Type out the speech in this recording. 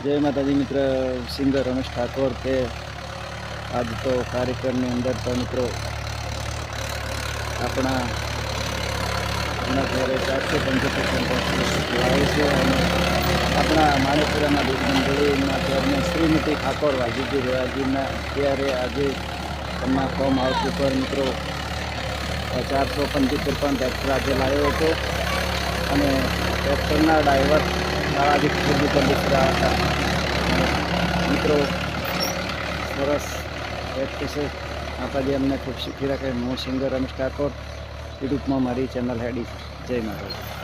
જય માતાજી મિત્ર, સિંગર રમેશ ઠાકોર તે આજ તો કાર્યક્રમની અંદર તો મિત્રો આપણા આપણા ઘરે ચારસો પંચોતેર આવે છે અને આપણા માણેપુરાના દૂધ મંડળીના ચેરમેન શ્રીમતી ઠાકોર વાજીજી રેવાજીના અત્યારે આજે તેમના ફોર્મ હાઉસ ઉપર મિત્રો ચારસો પંચોતેર પણ ટ્રેક્ટર આજે લાવ્યો હતો. અને ટ્રેક્ટરના ડ્રાઈવર બાળાજી જે પર દીકરા હતા મિત્રો, સરસ પ્રેક્ટિસે માતાજી અમને ખૂબ શીખી રાખે, હું સિંગર રમેશ ઠાકોર યુટ્યુબમાં મારી ચેનલ હેડી જય માતાજી.